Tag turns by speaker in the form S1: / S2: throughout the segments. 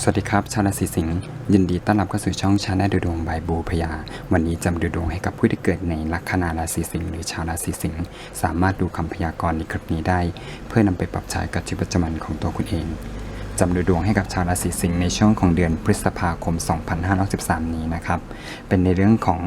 S1: สวัสดีครับ ชาวราศีสิงห์ยินดีต้อนรับเข้าสู่ช่องชาแนลดูดวงบายบูพยา วันนี้จะดูดวงให้กับผู้ที่เกิดในลัคนาราศีสิงห์หรือชาวราศีสิงห์สามารถดูคำพยากรณ์ในคลิปนี้ได้ เพื่อนำไปปรับใช้กับชีวิตประจำวันของตัวคุณเองจำดูดวงให้กับชาวราศีสิงห์ในช่วงของเดือนพฤษภาคม 2513นี้นะครับเป็นในเรื่องของ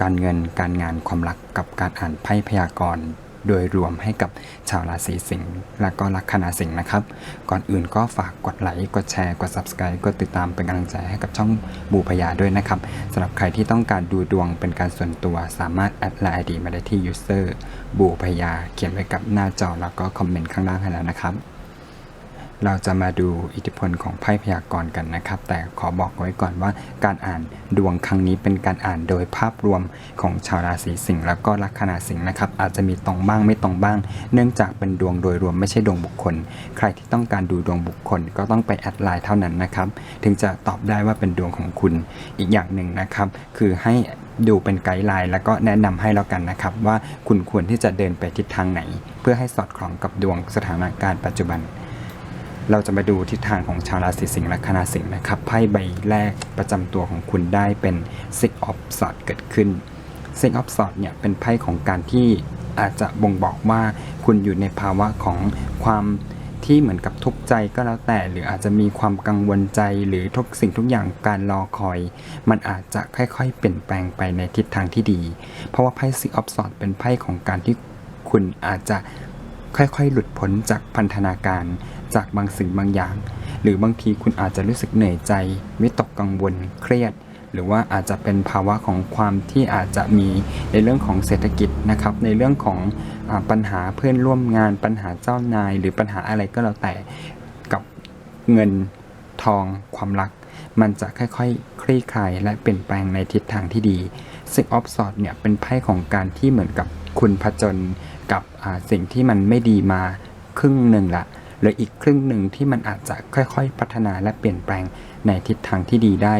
S1: การเงินการงานความรักกับการอ่านไพ่พยากรณ์ โดยรวมให้กับชาวราศีสิงห์และก็ลัคนาสิงห์นะครับ ก่อนอื่นก็ฝากกดไลค์กดแชร์กด subscribe กดติดตามเป็นกำลังใจให้กับช่องบูพยาด้วยนะครับสำหรับใครที่ต้องการดูดวงเป็นการส่วนตัว สามารถแอดไลน์ดีมาได้ที่ user บูพยาเขียนไว้กับหน้าจอแล้วก็คอมเมนต์ข้างล่างให้แล้วนะครับ เราจะมาดูอิทธิพลของไพ่พยากรณ์กันนะครับ แต่ขอบอกไว้ก่อนว่าการอ่านดวงครั้งนี้เป็นการอ่านโดยภาพรวมของชาวราศีสิงห์แล้วก็ลัคนาสิงห์นะครับ อาจจะมีตรงบ้างไม่ตรงบ้าง เนื่องจากเป็นดวงโดยรวมไม่ใช่ดวงบุคคล ใครที่ต้องการดูดวงบุคคลก็ต้องไปแอดไลน์เท่านั้นนะครับ ถึงจะตอบได้ว่าเป็นดวงของคุณ อีกอย่างหนึ่งนะครับ คือให้ดูเป็นไกด์ไลน์แล้วก็แนะนำให้แล้วกันนะครับ ว่าคุณควรที่จะเดินไปทิศทางไหน เพื่อให้สอดคล้องกับดวงสถานการณ์ปัจจุบัน เราจะมาดูทิศทางของชาวราศีสิงห์และคณะสิงห์นะครับไพ่ใบแรกประจำตัวของคุณได้เป็น Six of Swords เกิดขึ้น Six of Swords เนี่ยเป็นไพ่ของการที่อาจจะบ่งบอกว่าคุณอยู่ในภาวะของความที่เหมือนกับทุกข์ใจก็แล้วแต่ หรืออาจจะมีความกังวลใจหรือทุกสิ่งทุกอย่างการรอคอย มันอาจจะค่อยๆ เปลี่ยนแปลงไปในทิศทางที่ดี เพราะว่าไพ่ Six of Swords เป็นไพ่ของการที่คุณอาจจะค่อยๆ หลุดพ้นจากพันธนาการ จากบางสิ่งบางอย่าง หรือบางทีคุณอาจจะรู้สึกเหนื่อยใจวิตกกังวลเครียด หรือว่าอาจจะเป็นภาวะของความที่อาจจะมีในเรื่องของเศรษฐกิจนะครับ ในเรื่องของอปัญหาเพื่อนร่วมงาน ปัญหาเจ้านาย หรือปัญหาอะไรก็แล้วแต่กับเงินทองความรัก มันจะค่อยๆคลี่คลายและเปลี่ยนแปลงในทิศทางที่ดี ซึ่งออฟสอดเนี่ยเป็นไพ่ของการที่เหมือนกับคุณผจญกับสิ่งที่มันไม่ดีมาครึ่งหนึ่งละ หรืออีกครึ่งหนึ่งที่มันอาจจะค่อยๆ พัฒนาและเปลี่ยนแปลงในทิศทางที่ดีได้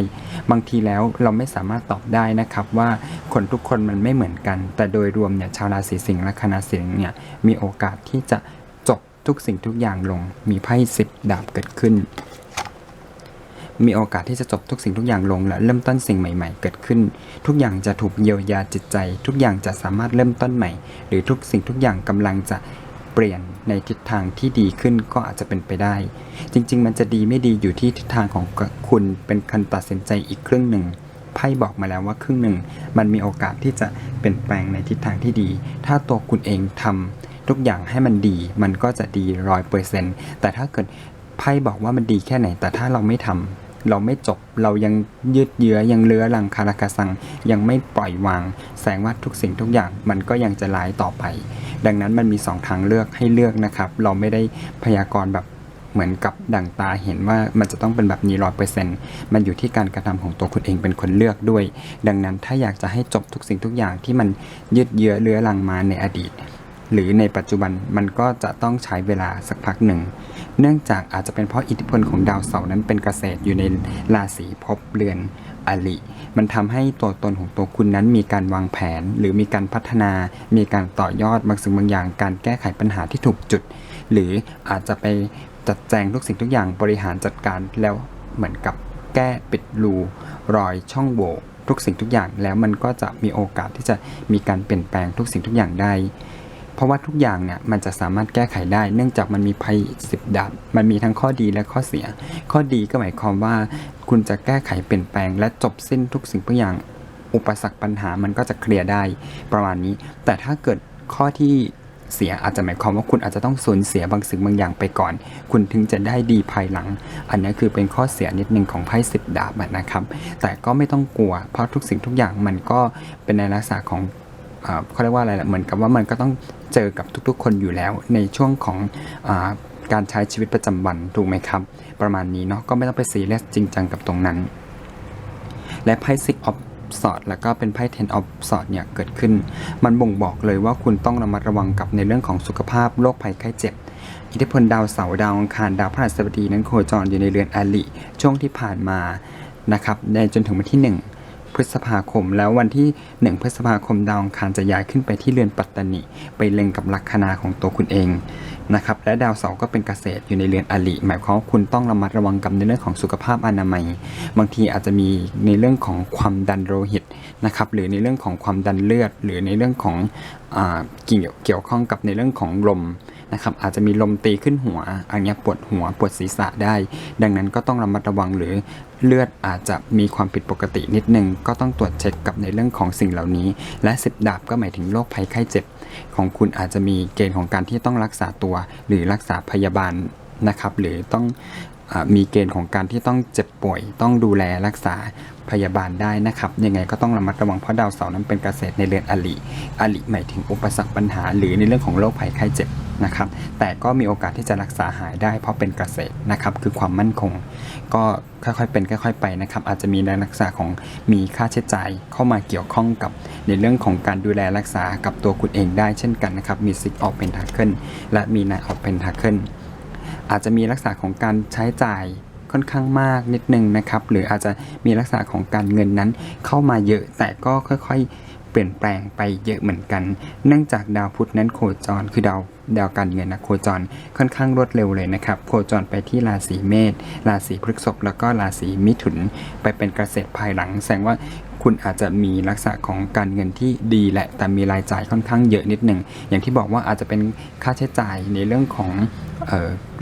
S1: บางทีแล้วเราไม่สามารถตอบได้นะครับว่าคนทุกคนมันไม่เหมือนกัน แต่โดยรวมเนี่ยชาวราศีสิงห์และคณะสิงห์เนี่ยมีโอกาสที่จะจบทุกสิ่งทุกอย่างลง มีไพ่สิบดาบเกิดขึ้นมีโอกาสที่จะจบทุกสิ่งทุกอย่างลงและเริ่มต้นสิ่งใหม่ ๆ เกิดขึ้น ทุกอย่างจะถูกเยียวยาจิตใจ ทุกอย่างจะสามารถเริ่มต้นใหม่ หรือทุกสิ่งทุกอย่างกำลังจะ เปลี่ยนในทิศทางที่ดีขึ้นก็อาจจะเป็นไปได้ จริง ๆ มันจะดีไม่ดีอยู่ที่ทิศทางของคุณเป็นการตัดสินใจอีกครึ่งหนึ่งไพ่บอกมาแล้วว่าครึ่งหนึ่งมันมีโอกาสที่จะเปลี่ยนแปลงในทิศทางที่ดี ถ้าตัวคุณเองทำทุกอย่างให้มันดี มันก็จะดีร้อยเปอร์เซ็นต์แต่ถ้าเกิดไพ่บอกว่ามันดีแค่ไหน แต่ถ้าเราไม่ทำ เราไม่จบเรายังยืดเยื้อยังเลื้อรังคาราคาซัง ยังไม่ปล่อยวาง แสดงว่าทุกสิ่งทุกอย่างมันก็ยังจะร้ายต่อไป ดังนั้นมันมีสองทางเลือกให้เลือกนะครับ เราไม่ได้พยากรณ์แบบเหมือนกับดั่งตาเห็นว่ามันจะต้องเป็นแบบนี้ร้อยเปอร์เซ็นต์มันอยู่ที่การกระทำของตัวคุณเองเป็นคนเลือกด้วย ดังนั้นถ้าอยากจะให้จบทุกสิ่งทุกอย่างที่มันยืดเยื้อเลื้อรังมาในอดีต หรือในปัจจุบันมันก็จะต้องใช้เวลาสักพักหนึ่ง เนื่องจากอาจจะเป็นเพราะอิทธิพลของดาวเสาร์นั้นเป็นเกษตรอยู่ในราศีภพเรือนอลิ มันทำให้ตัวตนของตัวคุณนั้นมีการวางแผน หรือมีการพัฒนา มีการต่อยอดบางสิ่งบางอย่าง การแก้ไขปัญหาที่ถูกจุด หรืออาจจะไปจัดแจงทุกสิ่งทุกอย่างบริหารจัดการแล้วเหมือนกับแก้ปิดรูรอยช่องโหว่ทุกสิ่งทุกอย่างแล้วมันก็จะมีโอกาสที่จะมีการเปลี่ยนแปลงทุกสิ่งทุกอย่างได้ เพราะว่าทุกอย่างเนี่ยมันจะสามารถแก้ไขได้ เนื่องจากมันมีภัยสิบดาบมันมีทั้งข้อดีและข้อเสีย ข้อดีก็หมายความว่า คุณจะแก้ไขเปลี่ยนแปลง และจบสิ้นทุกสิ่งทุกอย่าง อุปสรรคปัญหามันก็จะเคลียร์ได้ประมาณนี้ แต่ถ้าเกิดข้อที่เสียอาจจะหมายความว่าคุณอาจจะต้องสูญเสียบางสิ่งบางอย่างไปก่อน คุณถึงจะได้ดีภายหลัง อันนี้คือเป็นข้อเสียนิดหนึ่งของไพ่สิบดาบนะครับ แต่ก็ไม่ต้องกลัว เพราะทุกสิ่งทุกอย่างมันก็เป็นในลักษณะของ เขาเรียกว่าอะไรล่ะเหมือนกับว่ามันก็ต้องเจอกับทุกๆ คนอยู่แล้วในช่วงของอการใช้ชีวิตประจำวันถูกไหมครับ ประมาณนี้เนาะก็ไม่ต้องไปซีเรียสจริงจังกับตรงนั้น และไพ่ซิกออฟสอดแล้วก็เป็นไพ่เทนออฟสอดเนี่ยเกิดขึ้น มันบ่งบอกเลยว่าคุณต้องระมัดระวังกับในเรื่องของสุขภาพโรคภัยไข้เจ็บ อิทธิพลดาวเสาร์ดาวอังคารดาวพฤหัสบดีนั้นโคจรอยู่ในเรือนอาลิช่วงที่ผ่านมานะครับในจนถึงวันที่ 1 พฤษภาคม แล้ววันที่ 1 พฤษภาคมดาวอังคารจะย้ายขึ้นไปที่เรือนปัตตานิไปเล็งกับลัคนาของตัวคุณเองนะครับและดาวเสาร์ก็เป็นเกษตรอยู่ในเรือนอลิหมายความว่าคุณต้องระมัดระวังกับในเรื่องของสุขภาพอนามัย บางทีอาจจะมีในเรื่องของความดันโลหิตนะครับหรือในเรื่องของความดันเลือด หรือในเรื่องของอเกี่ยวเกี่ยวข้องกับในเรื่องของลม นะครับอาจจะมีลมตีขึ้นหัวอันนี้ปวดหัวปวดศีรษะได้ ดังนั้นก็ต้องระมัดระวังหรือเลือดอาจจะมีความผิดปกตินิดนึง ก็ต้องตรวจเช็คกับในเรื่องของสิ่งเหล่านี้ และสิบดาบก็หมายถึงโรคภัยไข้เจ็บ ของคุณอาจจะมีเกณฑ์ของการที่ต้องรักษาตัว หรือรักษาพยาบาลนะครับหรือต้อง มีเกณฑ์ของการที่ต้องเจ็บป่วย ต้องดูแลรักษาพยาบาลได้นะครับยังไงก็ต้องระมัดระวังเพราะดาวเสาร์นั้นเป็นเกษตรในเรือนอลิอลิหมายถึงอุปสรรคปัญหา หรือในเรื่องของโรคภัยไข้เจ็บนะครับ แต่ก็มีโอกาสที่จะรักษาหายได้เพราะเป็นเกษตรนะครับ คือความมั่นคง ก็ค่อยๆเป็นค่อยๆไปนะครับ อาจจะมีในลักษณะของมีค่าใช้จ่ายเข้ามาเกี่ยวข้องกับในเรื่องของการดูแลรักษากับตัวคุณเองได้เช่นกันนะครับ มีซิกออกเป็นทาเคิลและมีนายออกเป็นทาเคิล อาจจะมีลักษณะของการใช้จ่ายค่อนข้างมากนิดนึงนะครับ หรืออาจจะมีลักษณะของการเงินนั้นเข้ามาเยอะแต่ก็ค่อยๆ เปลี่ยนแปลงไปเยอะเหมือนกัน เนื่องจากดาวพุธนั้นโคจรคือดาวดาวการเงินนะโคจรค่อนข้างรวดเร็วเลยนะครับ โคจรไปที่ราศีเมษราศีพฤษภแล้วก็ราศีมิถุน ไปเป็นเกษตรภายหลัง แสดงว่าคุณอาจจะมีลักษณะของการเงินที่ดีแหละ แต่มีรายจ่ายค่อนข้างเยอะนิดหนึ่ง อย่างที่บอกว่าอาจจะเป็นค่าใช้จ่ายในเรื่องของ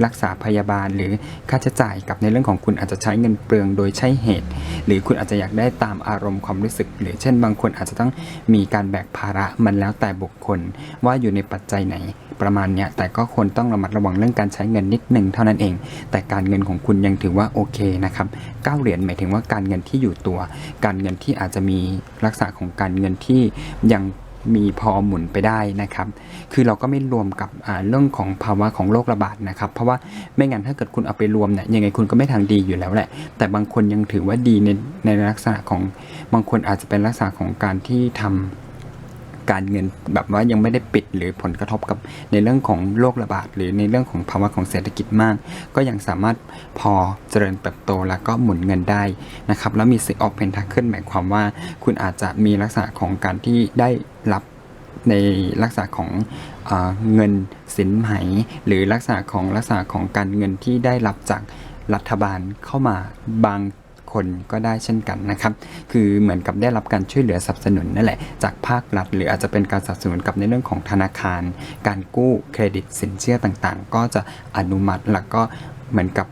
S1: รักษาพยาบาล หรือค่าใช้จ่ายกับในเรื่องของคุณอาจจะใช้เงินเปลืองโดยใช่เหตุ หรือคุณอาจจะอยากได้ตามอารมณ์ความรู้สึก หรือเช่นบางคนอาจจะต้องมีการแบกภาระมันแล้วแต่บุคคล ว่าอยู่ในปัจจัยไหนประมาณเนี้ยแต่ก็ควรต้องระมัดระวังเรื่องการใช้เงินนิดหนึ่งเท่านั้นเอง แต่การเงินของคุณยังถือว่าโอเคนะครับก้าเหรียญหมายถึงว่าการเงินที่อยู่ตัว การเงินที่อาจจะมีลักษณะของการเงินที่ยัง มีพอหมุนไปได้นะครับ คือเราก็ไม่รวมกับเรื่องของภาวะของโรคระบาดนะครับ เพราะว่าไม่งั้นถ้าเกิดคุณเอาไปรวมเนี่ยยังไงคุณก็ไม่ทางดีอยู่แล้วแหละ แต่บางคนยังถือว่าดีในในลักษณะของบางคนอาจจะเป็นลักษณะของการที่ทำ การเงินแบบว่ายังไม่ได้ปิดหรือผลกระทบกับในเรื่องของโรคระบาด หรือในเรื่องของภาวะของเศรษฐกิจมาก ก็ยังสามารถพอเจริญเติบโตแล้วก็หมุนเงินได้นะครับแล้วมีสิออกเพนทัคเคิลหมายความว่า คุณอาจจะมีลักษณะของการที่ได้รับในลักษณะของอเงินสินไหม หรือลักษณะของลักษณะของการเงินที่ได้รับจากรัฐบาลเข้ามาบาง คนก็ได้เช่นกันนะครับ คือเหมือนกับได้รับการช่วยเหลือสนับสนุนนั่นแหละจากภาครัฐ หรืออาจจะเป็นการสนับสนุนกับในเรื่องของธนาคาร การกู้เครดิตสินเชื่อต่างๆ ก็จะอนุมัติแล้วก็เหมือนกับ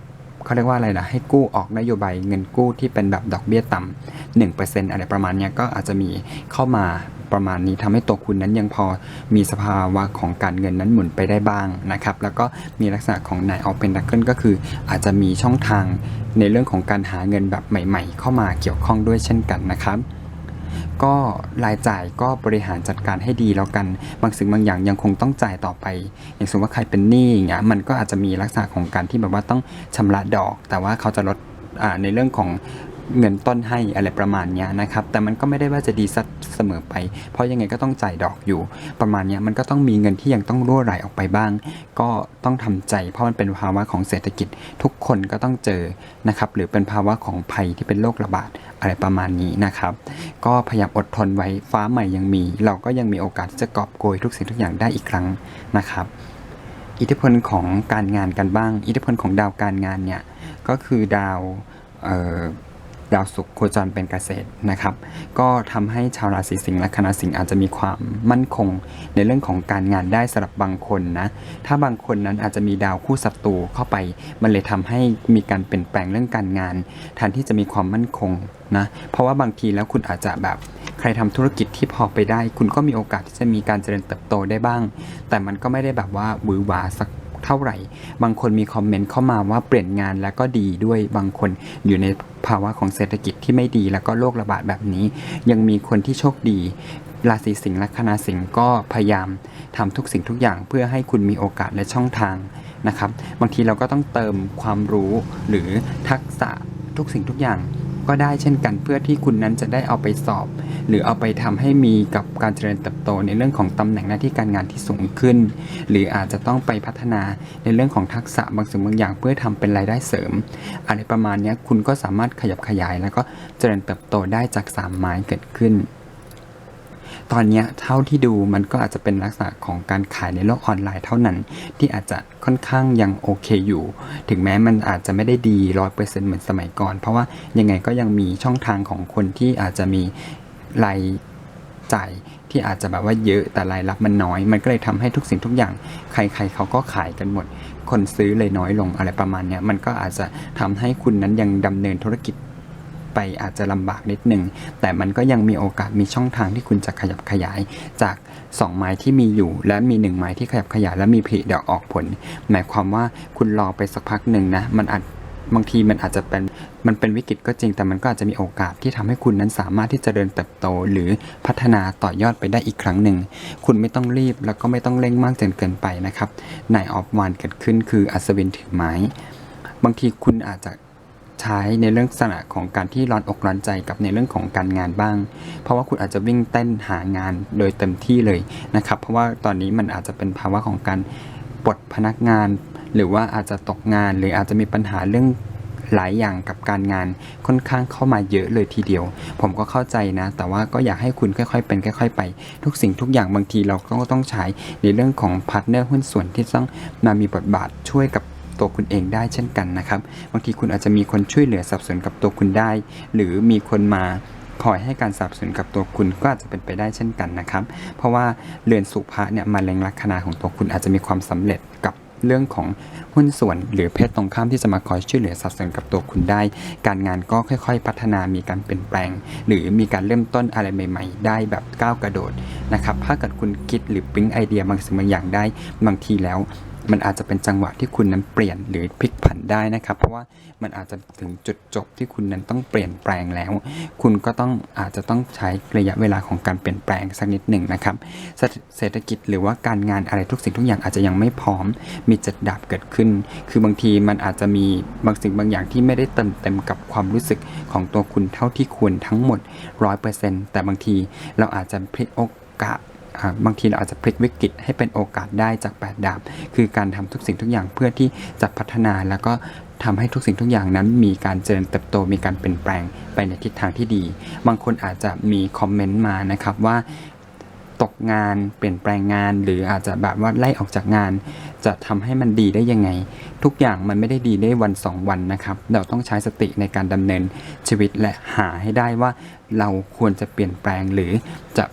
S1: เขาเรียกว่าอะไรนะให้กู้ออกนโยบายเงินกู้ที่เป็นแบบดอกเบี้ยต่ำ1%อะไรประมาณนี้ก็อาจจะมีเข้ามา ประมาณนี้ทำให้ตัวคุณนั้นยังพอมีสภาวะของการเงินนั้นหมุนไปได้บ้างนะครับ แล้วก็มีลักษณะของนายออฟเป็นดักเกิลก็คืออาจจะมีช่องทางในเรื่องของการหาเงินแบบใหม่ ๆ เข้ามาเกี่ยวข้องด้วยเช่นกันนะครับก็รายจ่ายก็บริหารจัดการให้ดีแล้วกัน บางสิ่งบางอย่างยังคงต้องจ่ายต่อไป อย่างสมมติว่าใครเป็นหนี้อย่างเงี้ยมันก็อาจจะมีลักษณะของการที่แบบว่าต้องชำระดอก แต่ว่าเขาจะลดในเรื่องของ เงินต้นให้อะไรประมาณนี้นะครับ แต่มันก็ไม่ได้ว่าจะดีสักเสมอไป เพราะยังไงก็ต้องจ่ายดอกอยู่ ประมาณนี้มันก็ต้องมีเงินที่ยังต้องรั่วไหลออกไปบ้าง ก็ต้องทำใจ เพราะมันเป็นภาวะของเศรษฐกิจทุกคนก็ต้องเจอนะครับ หรือเป็นภาวะของภัยที่เป็นโรคระบาดอะไรประมาณนี้นะครับ ก็พยายามอดทนไว้ฟ้าใหม่ยังมี เราก็ยังมีโอกาสที่จะกอบโกยทุกสิ่งทุกอย่างได้อีกครั้งนะครับอิทธิพลของการงานกันบ้าง อิทธิพลของดาวการงานเนี่ยก็คือดาวเอ่อ ดาวศุกร์โคจรเป็นเกษตรนะครับ ก็ทำให้ชาวราศีสิงห์และคณะสิงห์อาจจะมีความมั่นคงในเรื่องของการงานได้สำหรับบางคนนะ ถ้าบางคนนั้นอาจจะมีดาวคู่ศัตรูเข้าไป มันเลยทำให้มีการเปลี่ยนแปลงเรื่องการงานแทนที่จะมีความมั่นคงนะ เพราะว่าบางทีแล้วคุณอาจจะแบบใครทำธุรกิจที่พอไปได้ คุณก็มีโอกาสที่จะมีการเจริญเติบโตได้บ้าง แต่มันก็ไม่ได้แบบว่าหวือหวาสัก เท่าไหร่ บางคนมีคอมเมนต์เข้ามาว่าเปลี่ยนงานแล้วก็ดีด้วยบางคนอยู่ในภาวะของเศรษฐกิจที่ไม่ดีแล้วก็โรคระบาดแบบนี้ ยังมีคนที่โชคดีราศีสิงห์และคณะสิงห์ก็พยายามทำทุกสิ่งทุกอย่างเพื่อให้คุณมีโอกาสและช่องทางนะครับ บางทีเราก็ต้องเติมความรู้หรือทักษะทุกสิ่งทุกอย่าง ก็ได้เช่นกันเพื่อที่คุณนั้นจะได้เอาไปสอบ หรือเอาไปทำให้มีกับการเจริญเติบโตในเรื่องของตำแหน่งหน้าที่การงานที่สูงขึ้น หรืออาจจะต้องไปพัฒนาในเรื่องของทักษะบางสิ่งบางอย่างเพื่อทำเป็นรายได้เสริม อะไรประมาณนี้คุณก็สามารถขยับขยายแล้วก็เจริญเติบโตได้จากสามไม้เกิดขึ้น ตอนนี้เท่าที่ดูมันก็อาจจะเป็นลักษณะของการขายในโลกออนไลน์เท่านั้น ที่อาจจะค่อนข้างยังโอเคอยู่ ถึงแม้มันอาจจะไม่ได้ดีร้อยเปอร์เซ็นต์เหมือนสมัยก่อน เพราะว่ายังไงก็ยังมีช่องทางของคนที่อาจจะมีรายจ่ายที่อาจจะแบบว่าเยอะแต่รายรับมันน้อย มันก็เลยทำให้ทุกสิ่งทุกอย่าง ใครๆเขาก็ขายกันหมด คนซื้อเลยน้อยลงอะไรประมาณเนี้ยมันก็อาจจะทำให้คุณนั้นยังดำเนินธุรกิจ ไปอาจจะลำบากนิดหนึ่ง แต่มันก็ยังมีโอกาสมีช่องทางที่คุณจะขยับขยายจาก2ไม้ที่มีอยู่ และมี1ไม้ที่ขยับขยายและมีผลิดอกออกผล หมายความว่าคุณรอไปสักพักหนึ่งนะมันอาจบางทีมันอาจจะเป็นมันเป็นวิกฤตก็จริง แต่มันก็อาจจะมีโอกาสที่ทำให้คุณนั้นสามารถที่จะเดินเติบโต หรือพัฒนาต่อยอดไปได้อีกครั้งหนึ่ง คุณไม่ต้องรีบแล้วก็ไม่ต้องเร่งมากจนเกินไปนะครับนายออฟวานเกิดขึ้นคืออัศวินถือไม้ บางทีคุณอาจจะ ใช้ในเรื่องลักษณะของการที่ร้อนอกร้อนใจกับในเรื่องของการงานบ้าง เพราะว่าคุณอาจจะวิ่งเต้นหางานโดยเต็มที่เลยนะครับ เพราะว่าตอนนี้มันอาจจะเป็นภาวะของการปลดพนักงาน หรือว่าอาจจะตกงานหรืออาจจะมีปัญหาเรื่องหลายอย่างกับการงานค่อนข้างเข้ามาเยอะเลยทีเดียว ผมก็เข้าใจนะ แต่ว่าก็อยากให้คุณค่อยๆเป็นค่อยๆไป ทุกสิ่งทุกอย่างบางทีเราก็ต้องใช้ในเรื่องของพาร์ทเนอร์หุ้นส่วนที่ต้องมามีบทบาทช่วยกับ ตัวคุณเองได้เช่นกันนะครับ บางทีคุณอาจจะมีคนช่วยเหลือสับสนกับตัวคุณได้ หรือมีคนมาคอยให้การสนับสนุนกับตัวคุณก็อาจจะเป็นไปได้เช่นกันนะครับ เพราะว่าเรือนสุภะเนี่ยมาเล็งลัคนาของตัวคุณอาจจะมีความสำเร็จกับเรื่องของหุ้นส่วนหรือเพศตรงข้ามที่จะมาคอยช่วยเหลือสนับสนุนกับตัวคุณได้ การงานก็ค่อย ๆ พัฒนามีการเปลี่ยนแปลง หรือมีการเริ่มต้นอะไรใหม่ ๆ ได้แบบก้าวกระโดดนะครับ ถ้าเกิดคุณคิดหรือปิ๊งไอเดียบางสิ่งบางอย่างได้บางทีแล้ว มันอาจจะเป็นจังหวะที่คุณนั้นเปลี่ยนหรือพลิกผันได้นะครับ เพราะว่ามันอาจจะถึงจุดจบที่คุณนั้นต้องเปลี่ยนแปลงแล้ว คุณก็ต้องอาจจะต้องใช้ระยะเวลาของการเปลี่ยนแปลงสักนิดหนึ่งนะครับเศรษฐกิจหรือว่าการงานอะไรทุกสิ่งทุกอย่างอาจจะยังไม่พร้อม มีจัดดับเกิดขึ้น คือบางทีมันอาจจะมีบางสิ่งบางอย่างที่ไม่ได้เต็มเต็มกับความรู้สึกของตัวคุณเท่าที่ควรทั้งหมด 100%แต่บางทีเราอาจจะพลิกโอกาส บางทีเราอาจจะพลิกวิกฤตให้เป็นโอกาสได้จากแปดดาบ คือการทำทุกสิ่งทุกอย่างเพื่อที่จะพัฒนาแล้วก็ทำให้ทุกสิ่งทุกอย่างนั้นมีการเจริญเติบโตมีการเปลี่ยนแปลงไปในทิศทางที่ดี บางคนอาจจะมีคอมเมนต์มานะครับว่าตกงานเปลี่ยนแปลงงาน หรืออาจจะแบบว่าไล่ออกจากงาน จะทำให้มันดีได้ยังไง ทุกอย่างมันไม่ได้ดีได้วันสองวันนะครับ เราต้องใช้สติในการดำเนินชีวิตและหาให้ได้ว่าเราควรจะเปลี่ยนแปลงหรือจะ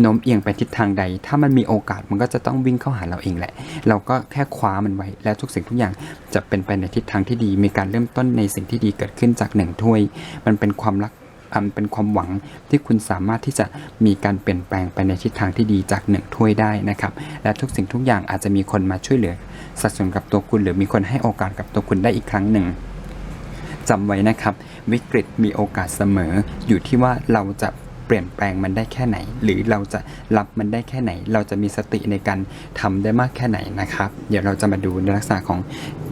S1: โน้มเอียงไปทิศทางใด ถ้ามันมีโอกาสมันก็จะต้องวิ่งเข้าหาเราเองแหละ เราก็แค่คว้ามันไว้ แล้วทุกสิ่งทุกอย่างจะเป็นไปในทิศทางที่ดี มีการเริ่มต้นในสิ่งที่ดีเกิดขึ้นจากหนึ่งถ้วย มันเป็นความรักมันเป็นความหวังที่คุณสามารถที่จะมีการเปลี่ยนแปลงไปในทิศทางที่ดีจากหนึ่งถ้วยได้นะครับ และทุกสิ่งทุกอย่างอาจจะมีคนมาช่วยเหลือสนับสนุนกับตัวคุณ หรือมีคนให้โอกาสกับตัวคุณได้อีกครั้งหนึ่งจำไว้นะครับ วิกฤตมีโอกาสเสมออยู่ที่ว่าเราจะ ปลี่ยนแปลงมันได้แค่ไหน หรือเราจะรับมันได้แค่ไหน เราจะมีสติในการทำได้มากแค่ไหนนะครับ เดี๋ยวเราจะมาดูในลักษณะของ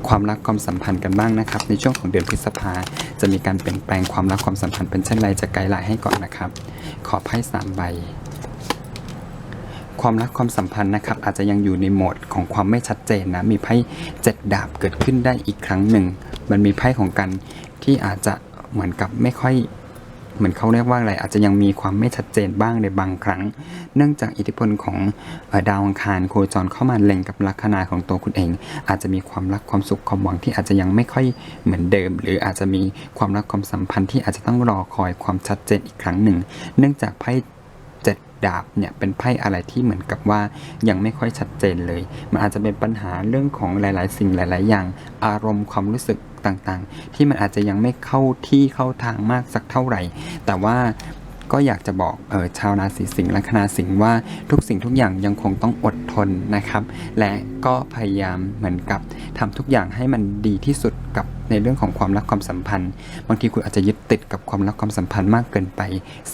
S1: ความรักความสัมพันธ์กันบ้างนะครับ ในช่วงของเดือนพฤษภาจะมีการเปลี่ยนแปลงความรักความสัมพันธ์เป็นเช่นไรจะไกด์ไลน์ให้ก่อนนะครับ ขอไพ่สามใบความรักความสัมพันธ์นะครับอาจจะยังอยู่ในโหมดของความไม่ชัดเจนนะมีไพ่เจ็ดดาบเกิดขึ้นได้อีกครั้งหนึ่ง มันมีไพ่ของกันที่อาจจะเหมือนกับไม่ค่อย เหมือนเขาเรียกว่าอะไรอาจจะยังมีความไม่ชัดเจนบ้างในบางครั้ง เนื่องจากอิทธิพลของอดาวอังคารโคจรเข้ามาเล็งกับลัคนาของตัวคุณเอง อาจจะมีความรักความสุขความหวังที่อาจจะยังไม่ค่อยเหมือนเดิม หรืออาจจะมีความรักความสัมพันธ์ที่อาจจะต้องรอคอยความชัดเจนอีกครั้งหนึ่ง เนื่องจากไพ่ ดาบเนี่ยเป็นไพ่อะไรที่เหมือนกับว่ายังไม่ค่อยชัดเจนเลย มันอาจจะเป็นปัญหาเรื่องของหลาย ๆ สิ่งหลาย ๆ อย่าง อารมณ์ความรู้สึกต่างๆ ที่มันอาจจะยังไม่เข้าที่เข้าทางมากสักเท่าไหร่ แต่ว่าก็อยากจะบอกออชาวราศีสิงห์และคณะสิงห์ว่าทุกสิ่งทุกอย่างยังคงต้องอดทนนะครับ และก็พยายามเหมือนกับทำทุกอย่างให้มันดีที่สุดกับ ในเรื่องของความรักความสัมพันธ์ บางทีคุณอาจจะยึดติดกับความรักความสัมพันธ์มากเกินไป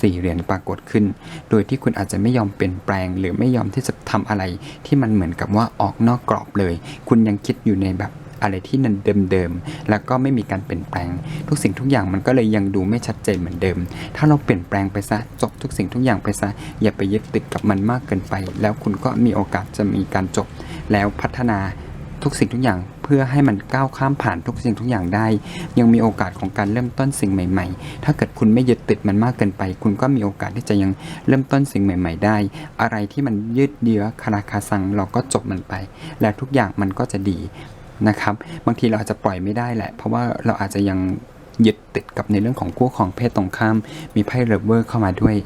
S1: สี่เหรียญปรากฏขึ้น โดยที่คุณอาจจะไม่ยอมเปลี่ยนแปลง หรือไม่ยอมที่จะทำอะไร ที่มันเหมือนกับว่าออกนอกกรอบเลย คุณยังคิดอยู่ในแบบอะไรที่นันเดิมๆ แล้วก็ไม่มีการเปลี่ยนแปลง ทุกสิ่งทุกอย่างมันก็เลยยังดูไม่ชัดเจนเหมือนเดิม ถ้าเราเปลี่ยนแปลงไปซะจบทุกสิ่งทุกอย่างไปซะ อย่าไปยึดติดกับมันมากเกินไป แล้วคุณก็มีโอกาสจะมีการจบ แล้วพัฒนาทุกสิ่งทุกอย่าง เพื่อให้มันก้าวข้ามผ่านทุกสิ่งทุกอย่างได้ ยังมีโอกาสของการเริ่มต้นสิ่งใหม่ ๆ ถ้าเกิดคุณไม่ยึดติดมันมากเกินไป คุณก็มีโอกาสที่จะยังเริ่มต้นสิ่งใหม่ ๆ ได้ อะไรที่มันยืดเยื้อคาราคาซังเราก็จบมันไป แล้วทุกอย่างมันก็จะดีนะครับบางทีเราอาจจะปล่อยไม่ได้แหละ เพราะว่าเราอาจจะยังยึดติดกับในเรื่องของคู่ของเพศตรงข้าม มีไพ่เลเวอร์เข้ามาด้วย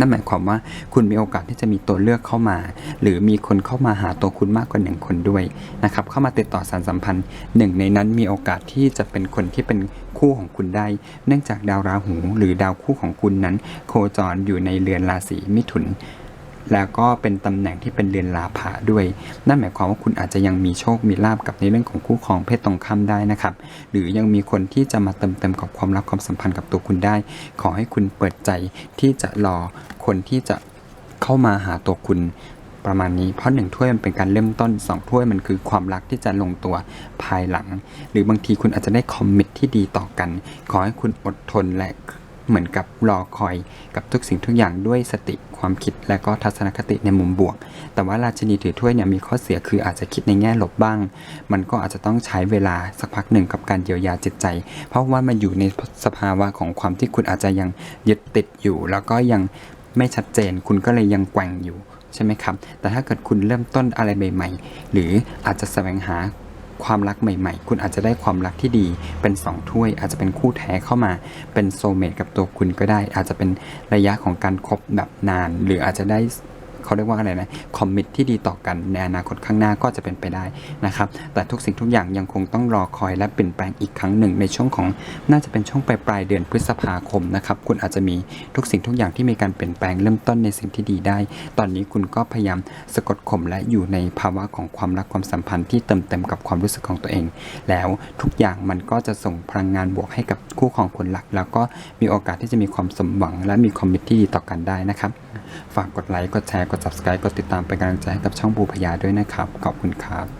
S1: นั่นหมายความว่าคุณมีโอกาสที่จะมีตัวเลือกเข้ามา หรือมีคนเข้ามาหาตัวคุณมากกว่าหนึ่งคนด้วยนะครับเข้ามาติดต่อสารสัมพันธ์หนึ่งในนั้นมีโอกาสที่จะเป็นคนที่เป็นคู่ของคุณได้ เนื่องจากดาวราหู หรือดาวคู่ของคุณนั้น โคจรอยู่ในเรือนราศีมิถุน แล้วก็เป็นตำแหน่งที่เป็นเรือนลาภะด้วย นั่นหมายความว่าคุณอาจจะยังมีโชค มีลาบกับในเรื่องของคู่ครองเพศตรงข้ามได้นะครับ หรือยังมีคนที่จะมาเติมเต็มกับความรักความสัมพันธ์กับตัวคุณได้ ขอให้คุณเปิดใจที่จะรอคนที่จะเข้ามาหาตัวคุณประมาณนี้ เพราะหนึ่งถ้วยมันเป็นการเริ่มต้นสองถ้วยมันคือความรักที่จะลงตัวภายหลัง หรือบางทีคุณอาจจะได้คอมมิตที่ดีต่อกัน ขอให้คุณอดทนและ เหมือนกับรอคอยกับทุกสิ่งทุกอย่างด้วยสติความคิดและก็ทัศนคติในมุมบวก แต่ว่าราชินีถือถ้วยเนี่ยมีข้อเสียคืออาจจะคิดในแง่ลบบ้าง มันก็อาจจะต้องใช้เวลาสักพักหนึ่งกับการเยียวยาจิตใจ เพราะว่ามันอยู่ในสภาวะของความที่คุณอาจจะยังยึดติดอยู่ แล้วก็ยังไม่ชัดเจน คุณก็เลยยังแกว่งอยู่ใช่ไหมครับ แต่ถ้าเกิดคุณเริ่มต้นอะไรใหม่ๆ หรืออาจจะแสวงหา ความรักใหม่ๆ คุณอาจจะได้ความรักที่ดี เป็นสองถ้วย อาจจะเป็นคู่แท้เข้ามา เป็นโซเมตกับตัวคุณก็ได้ อาจจะเป็นระยะของการคบแบบนาน หรืออาจจะได้ เขาเรียกว่าอะไรนะคอมมิตที่ดีต่อกันในอนาคตข้างหน้าก็จะเป็นไปได้นะครับ แต่ทุกสิ่งทุกอย่างยังคงต้องรอคอยและเปลี่ยนแปลงอีกครั้งหนึ่งในช่วงของน่าจะเป็นช่วงปลายปลายเดือนพฤษภาคมนะครับ คุณอาจจะมีทุกสิ่งทุกอย่างที่มีการเปลี่ยนแปลงเริ่มต้นในสิ่งที่ดีได้ ตอนนี้คุณก็พยายามสะกดข่มและอยู่ในภาวะของความรักความสัมพันธ์ที่เติมเต็มกับความรู้สึกของตัวเอง แล้วทุกอย่างมันก็จะส่งพลังงานบวกให้กับคู่ของคนหลัก แล้วก็มีโอกาสที่จะมีความสมหวัง และมีคอมมิตที่ดีต่อกันได้นะครับฝากกดไลค์ กดแชร์ กด subscribe กดติดตามเป็นกำลังใจให้กับช่องบูพยาด้วยนะครับ ขอบคุณครับ